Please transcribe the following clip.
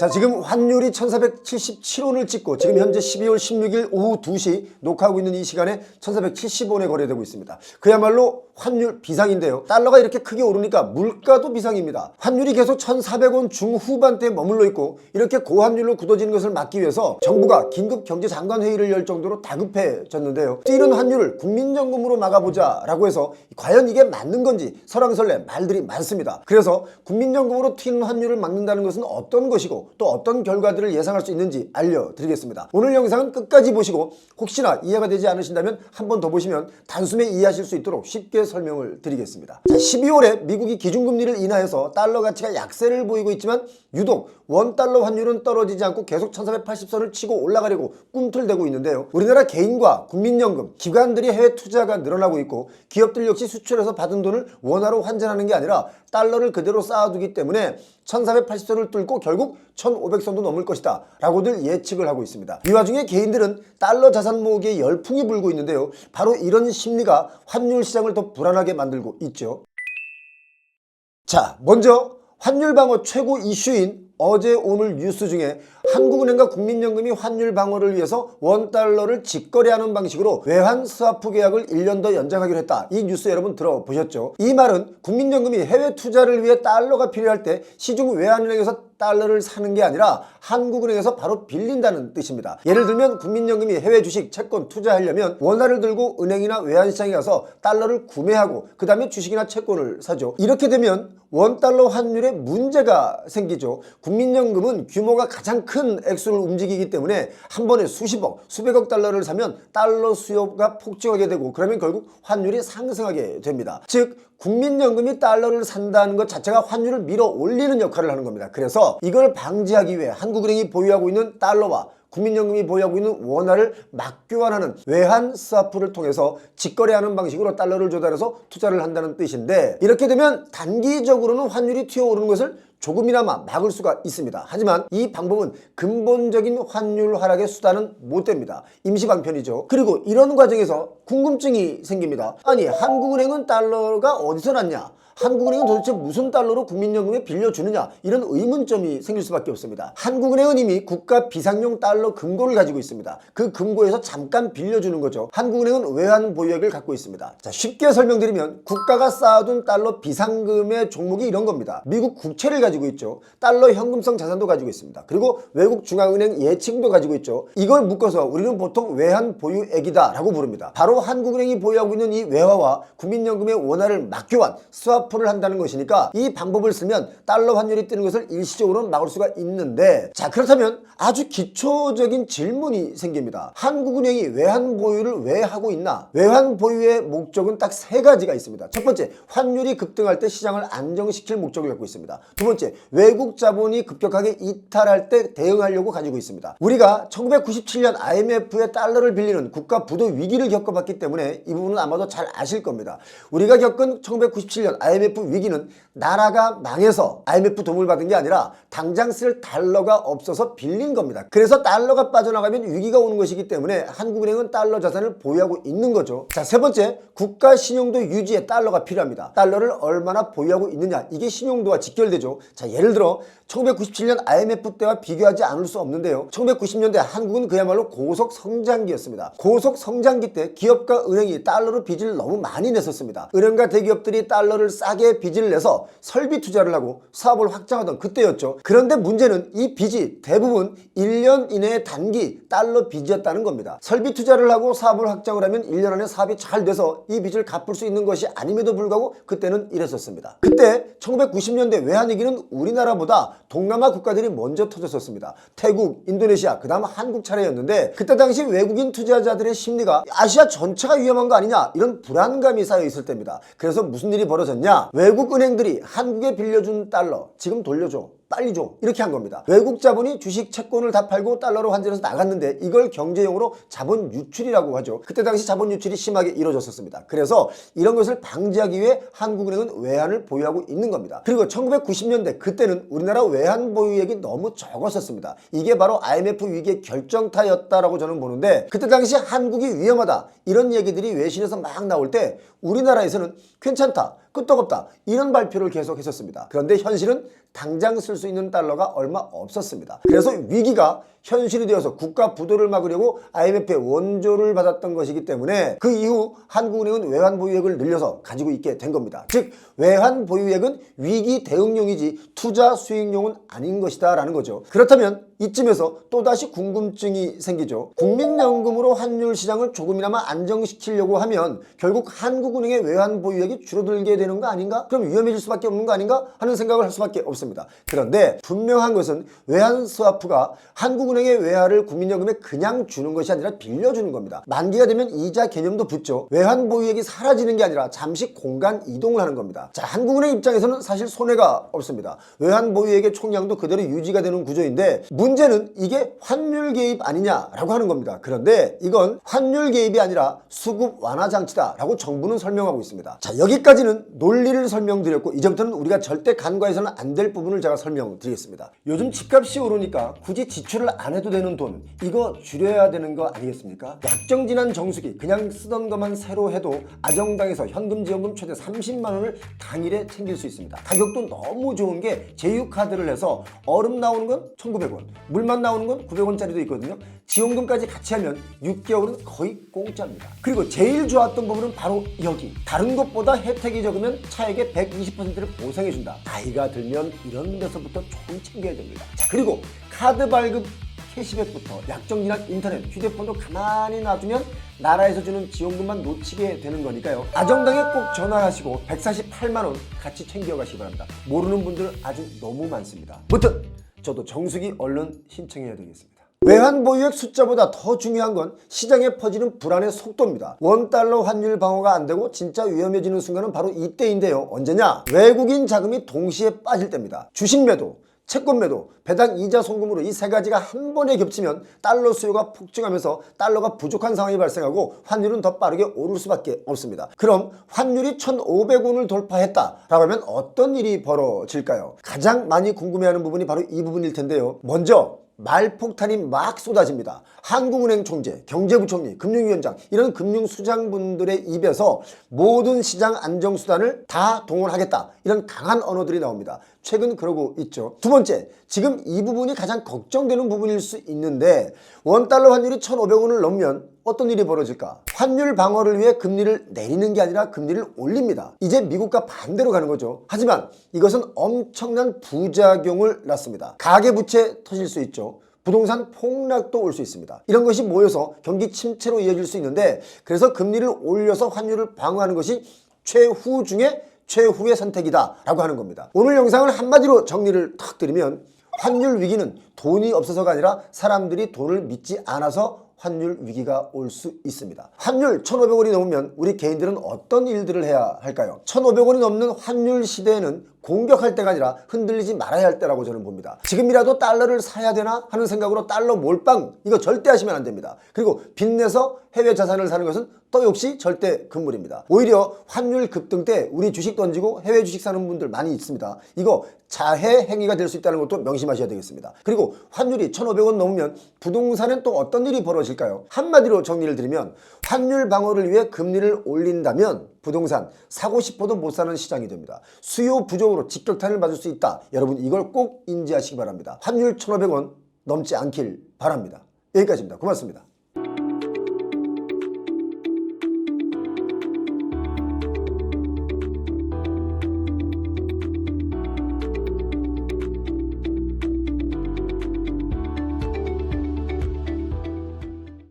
자 지금 환율이 1477원을 찍고 지금 현재 12월 16일 오후 2시 녹화하고 있는 이 시간에 1470원에 거래되고 있습니다. 그야말로 환율 비상인데요. 달러가 이렇게 크게 오르니까 물가도 비상입니다. 환율이 계속 1400원 중후반대에 머물러 있고 이렇게 고환율로 굳어지는 것을 막기 위해서 정부가 긴급 경제장관 회의를 열 정도로 다급해졌는데요. 뛰는 환율을 국민연금으로 막아보자 라고 해서 과연 이게 맞는 건지 설왕설래 말들이 많습니다. 그래서 국민연금으로 튀는 환율을 막는다는 것은 어떤 것이고 또 어떤 결과들을 예상할 수 있는지 알려드리겠습니다. 오늘 영상은 끝까지 보시고 혹시나 이해가 되지 않으신다면 한 번 더 보시면 단숨에 이해하실 수 있도록 쉽게 설명을 드리겠습니다. 자, 12월에 미국이 기준금리를 인하해서 달러 가치가 약세를 보이고 있지만 유독 원달러 환율은 떨어지지 않고 계속 1480선을 치고 올라가려고 꿈틀대고 있는데요. 우리나라 개인과 국민연금, 기관들이 해외 투자가 늘어나고 있고 기업들 역시 수출해서 받은 돈을 원화로 환전하는 게 아니라 달러를 그대로 쌓아두기 때문에 1480선을 뚫고 결국 1500선도 넘을 것이다 라고들 예측을 하고 있습니다. 이 와중에 개인들은 달러 자산 모으기에 열풍이 불고 있는데요. 바로 이런 심리가 환율 시장을 더 불안하게 만들고 있죠. 자, 먼저 환율 방어 최고 이슈인 어제 오늘 뉴스 중에 한국은행과 국민연금이 환율 방어를 위해서 원달러를 직거래하는 방식으로 외환 스와프 계약을 1년 더 연장하기로 했다. 이 뉴스 여러분 들어보셨죠? 이 말은 국민연금이 해외 투자를 위해 달러가 필요할 때 시중 외환은행에서 달러를 사는 게 아니라 한국은행에서 바로 빌린다는 뜻입니다. 예를 들면 국민연금이 해외 주식, 채권 투자하려면 원화를 들고 은행이나 외환시장에 가서 달러를 구매하고 그 다음에 주식이나 채권을 사죠. 이렇게 되면 원달러 환율에 문제가 생기죠. 국민연금은 규모가 가장 큰 액수를 움직이기 때문에 한 번에 수십억, 수백억 달러를 사면 달러 수요가 폭증하게 되고 그러면 결국 환율이 상승하게 됩니다. 즉 국민연금이 달러를 산다는 것 자체가 환율을 밀어 올리는 역할을 하는 겁니다. 그래서 이걸 방지하기 위해 한국은행이 보유하고 있는 달러와 국민연금이 보유하고 있는 원화를 맞교환하는 외환 스와프를 통해서 직거래하는 방식으로 달러를 조달해서 투자를 한다는 뜻인데 이렇게 되면 단기적으로는 환율이 튀어오르는 것을 조금이나마 막을 수가 있습니다. 하지만 이 방법은 근본적인 환율 하락의 수단은 못 됩니다. 임시 방편이죠. 그리고 이런 과정에서 궁금증이 생깁니다. 아니 한국은행은 달러가 어디서 났냐? 한국은행은 도대체 무슨 달러로 국민연금에 빌려주느냐 이런 의문점이 생길 수밖에 없습니다. 한국은행은 이미 국가 비상용 달러 금고를 가지고 있습니다. 그 금고에서 잠깐 빌려주는 거죠. 한국은행은 외환 보유액을 갖고 있습니다. 자 쉽게 설명드리면 국가가 쌓아둔 달러 비상금의 종목이 이런 겁니다. 미국 국채를 가지고 있죠. 달러 현금성 자산도 가지고 있습니다. 그리고 외국 중앙은행 예측도 가지고 있죠. 이걸 묶어서 우리는 보통 외환 보유액이다 라고 부릅니다. 바로 한국은행이 보유하고 있는 이 외화와 국민연금의 원화를 맞교환, 스와 프를 한다는 것이니까 이 방법을 쓰면 달러 환율이 뜨는 것을 일시적으로는 막을 수가 있는데 자 그렇다면 아주 기초적인 질문이 생깁니다. 한국은행이 외환 보유를 왜 하고 있나? 외환 보유의 목적은 딱 세 가지가 있습니다. 첫 번째, 환율이 급등할 때 시장을 안정시킬 목적을 갖고 있습니다. 두 번째, 외국 자본이 급격하게 이탈할 때 대응하려고 가지고 있습니다. 우리가 1997년 IMF의 달러를 빌리는 국가 부도 위기를 겪어봤기 때문에 이 부분은 아마도 잘 아실 겁니다. 우리가 겪은 1997년 IMF 위기는 나라가 망해서 IMF 도움을 받은 게 아니라 당장 쓸 달러가 없어서 빌린 겁니다. 그래서 달러가 빠져나가면 위기가 오는 것이기 때문에 한국은행은 달러 자산을 보유하고 있는 거죠. 자, 세 번째, 국가 신용도 유지에 달러가 필요합니다. 달러를 얼마나 보유하고 있느냐, 이게 신용도와 직결되죠. 자, 예를 들어 1997년 IMF 때와 비교하지 않을 수 없는데요. 1990년대 한국은 그야말로 고속 성장기였습니다. 고속 성장기 때 기업과 은행이 달러로 빚을 너무 많이 냈었습니다. 은행과 대기업들이 달러를 싸게 빚을 내서 설비 투자를 하고 사업을 확장하던 그때였죠. 그런데 문제는 이 빚이 대부분 1년 이내의 단기 달러 빚이었다는 겁니다. 설비 투자를 하고 사업을 확장을 하면 1년 안에 사업이 잘 돼서 이 빚을 갚을 수 있는 것이 아님에도 불구하고 그때는 이랬었습니다. 그때 1990년대 외환위기는 우리나라보다 동남아 국가들이 먼저 터졌었습니다. 태국, 인도네시아, 그 다음 한국 차례였는데 그때 당시 외국인 투자자들의 심리가 아시아 전체가 위험한 거 아니냐 이런 불안감이 쌓여 있을 때입니다. 그래서 무슨 일이 벌어졌냐? 외국 은행들이 한국에 빌려준 달러 지금 돌려줘. 빨리 줘. 이렇게 한 겁니다. 외국 자본이 주식 채권을 다 팔고 달러로 환전해서 나갔는데 이걸 경제용어로 자본 유출이라고 하죠. 그때 당시 자본 유출이 심하게 이루어졌었습니다. 그래서 이런 것을 방지하기 위해 한국은행은 외환을 보유하고 있는 겁니다. 그리고 1990년대 그때는 우리나라 외환 보유액이 너무 적었었습니다. 이게 바로 IMF 위기의 결정타였다라고 저는 보는데 그때 당시 한국이 위험하다. 이런 얘기들이 외신에서 막 나올 때 우리나라에서는 괜찮다 끄떡없다 이런 발표를 계속 했었습니다. 그런데 현실은 당장 쓸수 있는 달러가 얼마 없었습니다. 그래서 위기가 현실이 되어서 국가 부도를 막으려고 IMF의 원조를 받았던 것이기 때문에 그 이후 한국은행은 외환 보유액을 늘려서 가지고 있게 된 겁니다. 즉 외환 보유액은 위기 대응용이지 투자 수익용은 아닌 것이다 라는 거죠. 그렇다면 이쯤에서 또다시 궁금증이 생기죠. 국민연금으로 환율 시장을 조금이나마 안정시키려고 하면 결국 한국은행의 외환 보유액이 줄어들게 되는 거 아닌가? 그럼 위험해질 수밖에 없는 거 아닌가? 하는 생각을 할 수밖에 없습니다. 그런데 분명한 것은 외환 스와프가 한국은행의 외화를 국민연금에 그냥 주는 것이 아니라 빌려주는 겁니다. 만기가 되면 이자 개념도 붙죠. 외환 보유액이 사라지는 게 아니라 잠시 공간 이동을 하는 겁니다. 자, 한국은행 입장에서는 사실 손해가 없습니다. 외환 보유액의 총량도 그대로 유지가 되는 구조인데 문 제는 이게 환율 개입 아니냐라고 하는 겁니다. 그런데 이건 환율 개입이 아니라 수급 완화 장치다라고 정부는 설명하고 있습니다. 자, 여기까지는 논리를 설명드렸고 이제부터는 우리가 절대 간과해서는 안 될 부분을 제가 설명드리겠습니다. 요즘 집값이 오르니까 굳이 지출을 안 해도 되는 돈 이거 줄여야 되는 거 아니겠습니까? 약정지난 정수기 그냥 쓰던 것만 새로 해도 아정당에서 현금 지원금 최대 30만 원을 당일에 챙길 수 있습니다. 가격도 너무 좋은 게 제휴카드를 해서 얼음 나오는 건 1,900원, 물만 나오는 건 900원짜리도 있거든요. 지원금까지 같이 하면 6개월은 거의 공짜입니다. 그리고 제일 좋았던 부분은 바로 여기. 다른 것보다 혜택이 적으면 차액의 120%를 보상해준다. 나이가 들면 이런 데서부터 조금 챙겨야 됩니다. 자, 그리고 카드 발급 캐시백부터 약정지난 인터넷, 휴대폰도 가만히 놔두면 나라에서 주는 지원금만 놓치게 되는 거니까요. 아정당에 꼭 전화하시고 148만 원 같이 챙겨가시기 바랍니다. 모르는 분들 아주 너무 많습니다. 무튼 저도 정수기 얼른 신청해야 되겠습니다. 외환 보유액 숫자보다 더 중요한 건 시장에 퍼지는 불안의 속도입니다. 원달러 환율 방어가 안 되고 진짜 위험해지는 순간은 바로 이때인데요. 언제냐? 외국인 자금이 동시에 빠질 때입니다. 주식 매도, 채권 매도, 배당 이자 송금으로 이 세 가지가 한 번에 겹치면 달러 수요가 폭증하면서 달러가 부족한 상황이 발생하고 환율은 더 빠르게 오를 수밖에 없습니다. 그럼 환율이 1,500원을 돌파했다라고 하면 어떤 일이 벌어질까요? 가장 많이 궁금해하는 부분이 바로 이 부분일 텐데요. 먼저 말폭탄이 막 쏟아집니다. 한국은행 총재, 경제부총리, 금융위원장 이런 금융수장분들의 입에서 모든 시장 안정수단을 다 동원하겠다 이런 강한 언어들이 나옵니다. 최근 그러고 있죠. 두 번째, 지금 이 부분이 가장 걱정되는 부분일 수 있는데 원달러 환율이 1,500원을 넘으면 어떤 일이 벌어질까? 환율 방어를 위해 금리를 내리는 게 아니라 금리를 올립니다. 이제 미국과 반대로 가는 거죠. 하지만 이것은 엄청난 부작용을 낳습니다. 가계부채 터질 수 있죠. 부동산 폭락도 올 수 있습니다. 이런 것이 모여서 경기 침체로 이어질 수 있는데 그래서 금리를 올려서 환율을 방어하는 것이 최후 중에 최후의 선택이다 라고 하는 겁니다. 오늘 영상을 한마디로 정리를 탁 드리면 환율 위기는 돈이 없어서가 아니라 사람들이 돈을 믿지 않아서 환율 위기가 올 수 있습니다. 환율 1,500원이 넘으면 우리 개인들은 어떤 일들을 해야 할까요? 1,500원이 넘는 환율 시대에는 공격할 때가 아니라 흔들리지 말아야 할 때라고 저는 봅니다. 지금이라도 달러를 사야 되나 하는 생각으로 달러 몰빵 이거 절대 하시면 안 됩니다. 그리고 빚내서 해외 자산을 사는 것은 또 역시 절대 금물입니다. 오히려 환율 급등 때 우리 주식 던지고 해외 주식 사는 분들 많이 있습니다. 이거 자해 행위가 될 수 있다는 것도 명심하셔야 되겠습니다. 그리고 환율이 1,500원 넘으면 부동산은 또 어떤 일이 벌어질까요? 한마디로 정리를 드리면 환율 방어를 위해 금리를 올린다면 부동산 사고 싶어도 못 사는 시장이 됩니다. 수요 부족으로 직격탄을 맞을 수 있다. 여러분 이걸 꼭 인지하시기 바랍니다. 환율 1,500원 넘지 않길 바랍니다. 여기까지입니다. 고맙습니다.